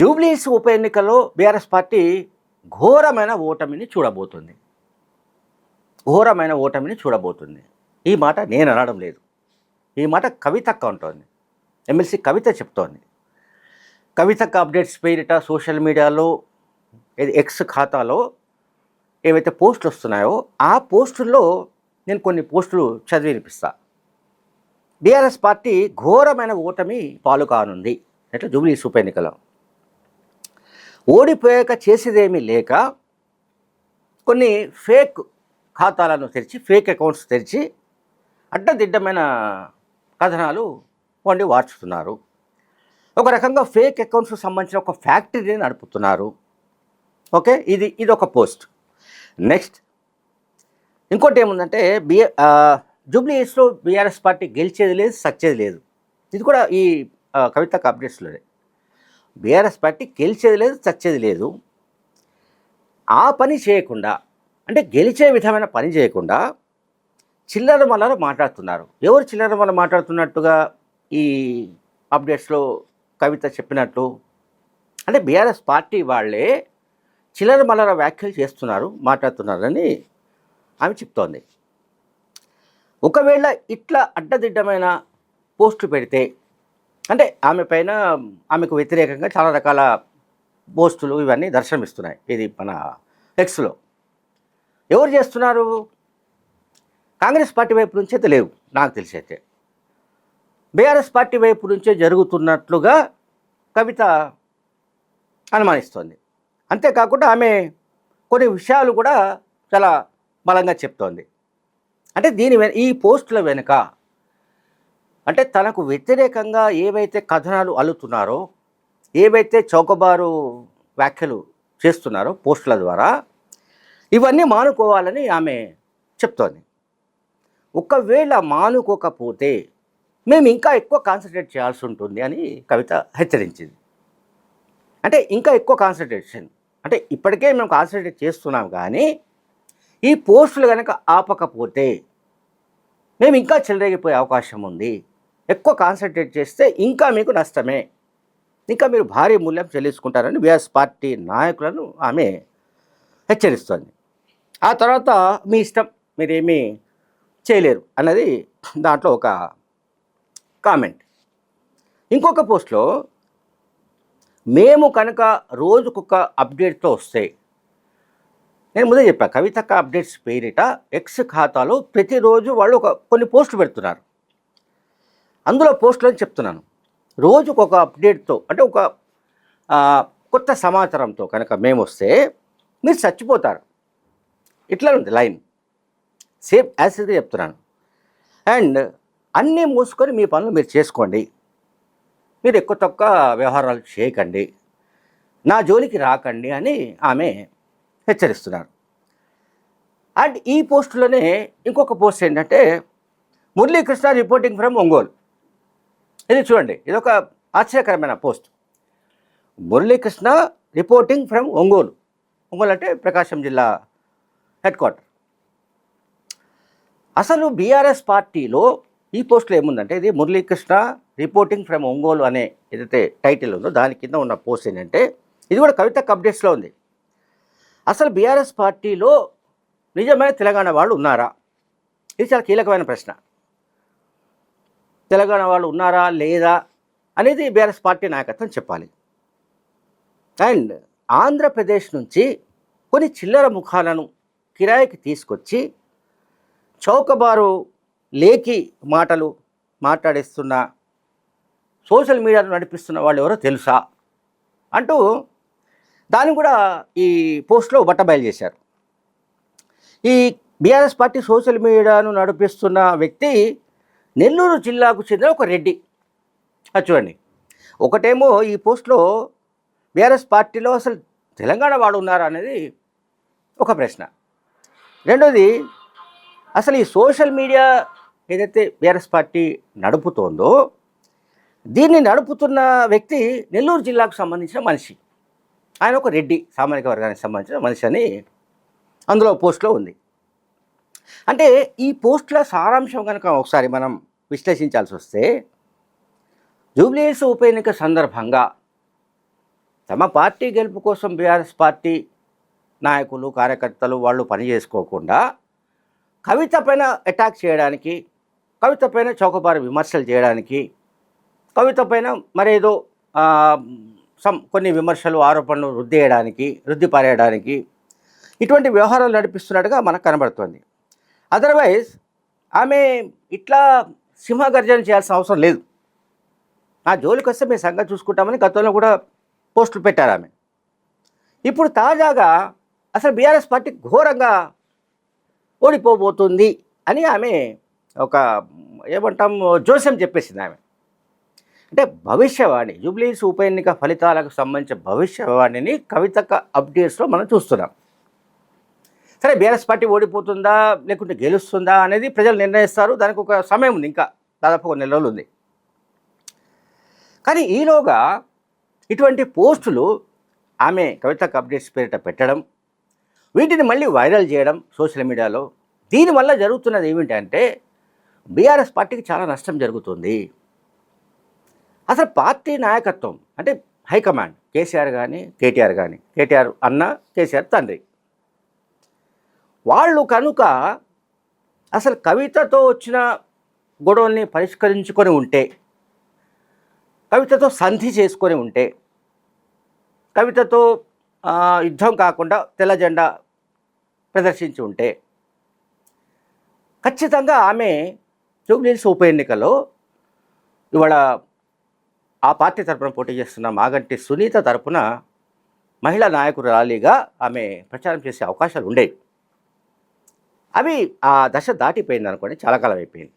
జూబ్లీస్ ఉప ఎన్నికల్లో BRS party ఘోరమైన ఓటమిని చూడబోతుంది. ఘోరమైన ఓటమిని చూడబోతుంది. ఈ మాట నేను అనడం లేదు. ఈ మాట కవితక్క ఉంటుంది ఎమ్మెల్సీ కవిత చెప్తోంది. కవితక్క అప్డేట్స్ పేరిట సోషల్ మీడియాలో ఎక్స్ ఖాతాలో ఏవైతే పోస్టులు వస్తున్నాయో ఆ పోస్టుల్లో నేను కొన్ని పోస్టులు చదివి వినిపిస్తా. బీఆర్ఎస్ పార్టీ ఘోరమైన ఓటమి పాలు కానుంది. ఎట్లా? జూబ్లీ ఉప ఎన్నికలో. ఓడిపోయాక చేసేదేమీ లేక కొన్ని ఫేక్ ఖాతాలను తెరిచి ఫేక్ అకౌంట్స్ తెరిచి అడ్డదిడ్డమైన కథనాలు వండి వార్చుతున్నారు. ఒక రకంగా ఫేక్ అకౌంట్స్ సంబంధించిన ఒక ఫ్యాక్టరీని నడుపుతున్నారు. ఓకే? ఇది ఇది ఒక పోస్ట్. నెక్స్ట్ ఇంకోటి ఏముందంటే బిఏ జూబ్లీస్లో బీఆర్ఎస్ పార్టీ గెలిచేది లేదు సచ్చేది లేదు. ఇది కూడా ఈ కవిత కవితకు అప్డేట్స్లోనే. బీఆర్ఎస్ పార్టీ గెలిచేది లేదు చచ్చేది లేదు. ఆ పని చేయకుండా అంటే గెలిచే విధమైన పని చేయకుండా చిల్లర మల్లర మాట్లాడుతున్నారు. ఎవరు చిల్లర మల్ల మాట్లాడుతున్నట్టుగా ఈ అప్డేట్స్లో కవిత చెప్పినట్టు అంటే బీఆర్ఎస్ పార్టీ వాళ్ళే చిల్లర మల్లర వ్యాఖ్యలు చేస్తున్నారు మాట్లాడుతున్నారని ఆమె చెప్తోంది. ఒకవేళ ఇట్లా అడ్డదిడ్డమైన పోస్టులు పెడితే అంటే ఆమె పైన ఆమెకు వ్యతిరేకంగా చాలా రకాల పోస్టులు ఇవన్నీ దర్శనమిస్తున్నాయి. ఇది మన ఎక్స్లో ఎవరు చేస్తున్నారు? కాంగ్రెస్ పార్టీ వైపు నుంచే అయితే లేవు నాకు తెలిసైతే బీఆర్ఎస్ పార్టీ వైపు నుంచే జరుగుతున్నట్లుగా కవిత అనుమానిస్తోంది. అంతేకాకుండా ఆమె కొన్ని విషయాలు కూడా చాలా బలంగా చెప్తోంది. అంటే దీని ఈ పోస్టుల వెనుక అంటే తనకు వ్యతిరేకంగా ఏవైతే కథనాలు అల్లుతున్నారో ఏవైతే చౌకబారు వ్యాఖ్యలు చేస్తున్నారో పోస్టుల ద్వారా ఇవన్నీ మానుకోవాలని ఆమె చెప్తోంది. ఒకవేళ మానుకోకపోతే మేము ఇంకా ఎక్కువ కాన్సన్ట్రేట్ చేయాల్సి ఉంటుంది అని కవిత హెచ్చరించింది. అంటే ఇంకా ఎక్కువ కాన్సన్ట్రేషన్ అంటే ఇప్పటికే మేము కాన్సన్ట్రేట్ చేస్తున్నాం కానీ ఈ పోస్టులు కనుక ఆపకపోతే మేము ఇంకా చెలరేగిపోయే అవకాశం ఉంది. ఎక్కువ కాన్సన్ట్రేట్ చేస్తే ఇంకా మీకు నష్టమే. ఇంకా మీరు భారీ మూల్యం చెల్లించుకుంటారని బీఆర్ఎస్ పార్టీ నాయకులను ఆమె హెచ్చరిస్తోంది. ఆ తర్వాత మీ ఇష్టం మీరేమీ చేయలేరు అన్నది దాంట్లో ఒక కామెంట్ ఇంకొక పోస్ట్లో మేము కనుక రోజుకొక అప్డేట్తో వస్తే నేను ముందే చెప్పా కవితక్క అప్డేట్స్ పేరిట ఎక్స్ ఖాతాలో ప్రతిరోజు వాళ్ళు ఒక కొన్ని పోస్టులు పెడుతున్నారు. అందులో పోస్టులు అని చెప్తున్నాను. రోజుకు ఒక అప్డేట్తో అంటే ఒక కొత్త సమాచారంతో కనుక మేము వస్తే మీరు చచ్చిపోతారు. ఇట్లా ఉంది లైన్. సేమ్ యాసిడ్గా చెప్తున్నాను. అండ్ అన్నీ మూసుకొని మీ పనులు మీరు చేసుకోండి. మీరు ఎక్కువ తక్కువ వ్యవహారాలు చేయకండి. నా జోలికి రాకండి అని ఆమె హెచ్చరిస్తున్నారు. అండ్ ఈ పోస్టులోనే ఇంకొక పోస్ట్ ఏంటంటే మురళీకృష్ణ రిపోర్టింగ్ ఫ్రమ్ ఒంగోలు. ఇది చూడండి ఇది ఒక ఆశ్చర్యకరమైన post. Muralikrishna reporting from Ongole. Ongole అంటే ప్రకాశం జిల్లా హెడ్ క్వార్టర్. అసలు బీఆర్ఎస్ పార్టీలో ఈ పోస్టులో ఏముందంటే ఇది మురళీకృష్ణ రిపోర్టింగ్ ఫ్రమ్ ఒంగోలు అనే ఏదైతే టైటిల్ ఉందో దాని కింద ఉన్న పోస్ట్ ఏంటంటే ఇది కూడా కవిత అప్డేట్స్లో ఉంది. అసలు బీఆర్ఎస్ పార్టీలో నిజమైన తెలంగాణ వాళ్ళు ఉన్నారా? ఇది చాలా కీలకమైన ప్రశ్న. తెలంగాణ వాళ్ళు ఉన్నారా లేదా అనేది బీఆర్ఎస్ పార్టీ నాయకత్వం చెప్పాలి. అండ్ ఆంధ్రప్రదేశ్ నుంచి కొన్ని చిల్లర ముఖాలను కిరాయికి తీసుకొచ్చి చౌకబారు లేకి మాటలు మాట్లాడిస్తున్న సోషల్ మీడియాలో నడిపిస్తున్న వాళ్ళు ఎవరో తెలుసా? అంటూ దాన్ని కూడా ఈ పోస్ట్లో బట్టబయలు చేశారు. ఈ బీఆర్ఎస్ పార్టీ సోషల్ మీడియాను నడిపిస్తున్న వ్యక్తి నెల్లూరు జిల్లాకు చెందిన ఒక రెడ్డి. అది చూడండి. ఒకటేమో ఈ పోస్ట్లో బీఆర్ఎస్ పార్టీలో అసలు తెలంగాణ వాడు ఉన్నారా అనేది ఒక ప్రశ్న. రెండోది అసలు ఈ సోషల్ మీడియా ఏదైతే బీఆర్ఎస్ పార్టీ నడుపుతోందో దీన్ని నడుపుతున్న వ్యక్తి నెల్లూరు జిల్లాకు సంబంధించిన మనిషి. ఆయన ఒక రెడ్డి సామాజిక వర్గానికి సంబంధించిన మనిషి అని అందులో పోస్ట్లో ఉంది. అంటే ఈ పోస్ట్ల సారాంశం కనుక ఒకసారి మనం విశ్లేషించాల్సి వస్తే జూబ్లీహిల్స్ ఉప ఎన్నిక సందర్భంగా తమ పార్టీ గెలుపు కోసం బీఆర్ఎస్ పార్టీ నాయకులు కార్యకర్తలు వాళ్ళు పని చేసుకోకుండా కవిత పైన అటాక్ చేయడానికి కవిత పైన చౌకబారు విమర్శలు చేయడానికి కవిత పైన మరేదో సమ్ కొన్ని విమర్శలు ఆరోపణలు రుద్దేయడానికి రుద్ది పారేయడానికి ఇటువంటి వ్యవహారాలు నడిపిస్తున్నట్టుగా మనకు కనబడుతుంది. అదర్వైజ్ ఆమె ఇట్లా సింహగర్జన చేయాల్సిన అవసరం లేదు. ఆ జోలికి వస్తే మేము సంగతి చూసుకుంటామని గతంలో కూడా పోస్టులు పెట్టారు ఆమె. ఇప్పుడు తాజాగా అసలు బీఆర్ఎస్ పార్టీ ఘోరంగా ఓడిపోబోతుంది అని ఆమె ఒక ఏమంటాం జోస్యం చెప్పేసింది ఆమె. అంటే భవిష్యవాణి జూబ్లీస్ ఉప ఎన్నిక ఫలితాలకు సంబంధించిన భవిష్యవాణిని కవితక అప్డేట్స్లో మనం చూస్తున్నాం. సరే బీఆర్ఎస్ పార్టీ ఓడిపోతుందా లేకుంటే గెలుస్తుందా అనేది ప్రజలు నిర్ణయిస్తారు. దానికి ఒక సమయం ఉంది ఇంకా. దాదాపు ఒక నెల రోజులు ఉంది. కానీ ఈలోగా ఇటువంటి పోస్టులు ఆమె కవితకు అప్డేట్స్ పేరిట పెట్టడం వీటిని మళ్ళీ వైరల్ చేయడం సోషల్ మీడియాలో దీనివల్ల జరుగుతున్నది ఏమిటంటే బీఆర్ఎస్ పార్టీకి చాలా నష్టం జరుగుతుంది. అసలు పార్టీ నాయకత్వం అంటే హైకమాండ్ కేసీఆర్ కానీ కేటీఆర్ కానీ కేటీఆర్ అన్న కేసీఆర్ తండ్రి వాళ్ళు కనుక అసలు కవితతో వచ్చిన గొడవల్ని పరిష్కరించుకొని ఉంటే కవితతో సంధి చేసుకొని ఉంటే కవితతో యుద్ధం కాకుండా తెల్ల జెండా ప్రదర్శించి ఉంటే ఖచ్చితంగా ఆమె జూబ్లీహిల్స్ ఉప ఎన్నికలో ఇవాళ ఆ పార్టీ తరపున పోటీ చేస్తున్న మాగంటి సునీత తరపున మహిళా నాయకురాలిగా ఆమె ప్రచారం చేసే అవకాశాలు ఉండేవి. అవి ఆ దశ దాటిపోయింది అనుకోండి చాలా కాలం అయిపోయింది.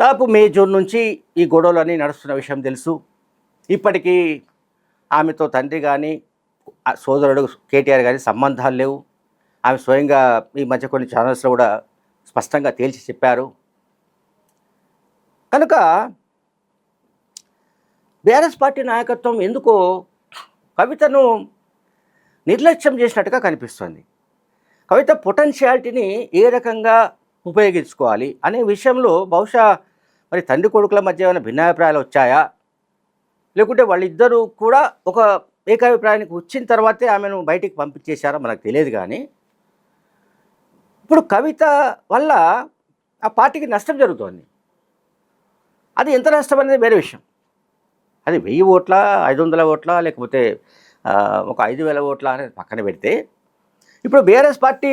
దాదాపు మే జూన్ నుంచి ఈ గొడవలన్నీ నడుస్తున్న విషయం తెలుసు. ఇప్పటికీ ఆమెతో తండ్రి కానీ ఆ సోదరుడు కేటీఆర్ కానీ సంబంధాలు లేవు. ఆమె స్వయంగా ఈ మధ్య కొన్ని ఛానల్స్లో కూడా స్పష్టంగా తేల్చి చెప్పారు. కనుక బీఆర్ఎస్ పార్టీ నాయకత్వం ఎందుకో కవితను నిర్లక్ష్యం చేసినట్టుగా కనిపిస్తుంది. కవిత పొటెన్షియాలిటీని ఏ రకంగా ఉపయోగించుకోవాలి అనే విషయంలో బహుశా మరి తండ్రి కొడుకుల మధ్య ఏమైనా భిన్నాభిప్రాయాలు వచ్చాయా? లేకుంటే వాళ్ళిద్దరూ కూడా ఒక ఏకాభిప్రాయానికి వచ్చిన తర్వాతే ఆమెను బయటికి పంపించేశారో మనకు తెలియదు కానీ. ఇప్పుడు కవిత వల్ల ఆ పార్టీకి నష్టం జరుగుతోంది. అది ఎంత నష్టం అనేది వేరే విషయం. అది వెయ్యి ఓట్ల ఐదు వందల ఓట్ల లేకపోతే ఒక ఐదు వేల ఓట్ల అనేది పక్కన పెడితే ఇప్పుడు బీఆర్ఎస్ పార్టీ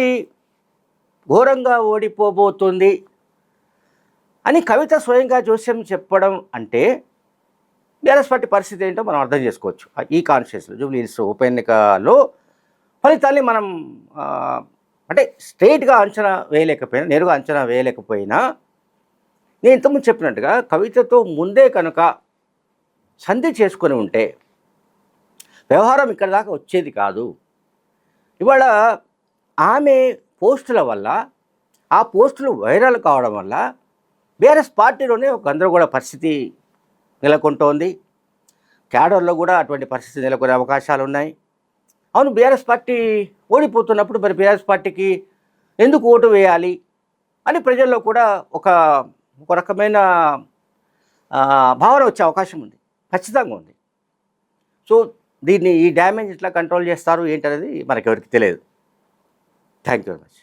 ఘోరంగా ఓడిపోబోతుంది అని కవిత స్వయంగా జోస్యం చెప్పడం అంటే బీఆర్ఎస్ పార్టీ పరిస్థితి ఏంటో మనం అర్థం చేసుకోవచ్చు. ఈ కాన్షియస్లో జూబ్లీస్ ఉప ఎన్నికలో ఫలితాన్ని మనం అంటే స్ట్రైట్గా అంచనా వేయలేకపోయినా నేరుగా అంచనా వేయలేకపోయినా నేను ఇంతకుముందు చెప్పినట్టుగా కవితతో ముందే కనుక సంధి చేసుకొని ఉంటే వ్యవహారం ఇక్కడ దాకా వచ్చేది కాదు. ఇవాళ ఆమె పోస్టుల వల్ల ఆ పోస్టులు వైరల్ కావడం వల్ల బీఆర్ఎస్ పార్టీలోనే ఒక గందరగోళ పరిస్థితి నెలకొంటోంది. క్యాడర్లో కూడా అటువంటి పరిస్థితి నెలకొనే అవకాశాలు ఉన్నాయి. అవును బీఆర్ఎస్ పార్టీ ఓడిపోతున్నప్పుడు మరి బీఆర్ఎస్ పార్టీకి ఎందుకు ఓటు వేయాలి అని ప్రజల్లో కూడా ఒక ఒక రకమైన భావన వచ్చే అవకాశం ఉంది. ఖచ్చితంగా ఉంది. సో దీన్ని ఈ డ్యామేజ్ ఇట్లా కంట్రోల్ చేస్తారు ఏంటనేది మనకెవరికి తెలియదు. Thank you very much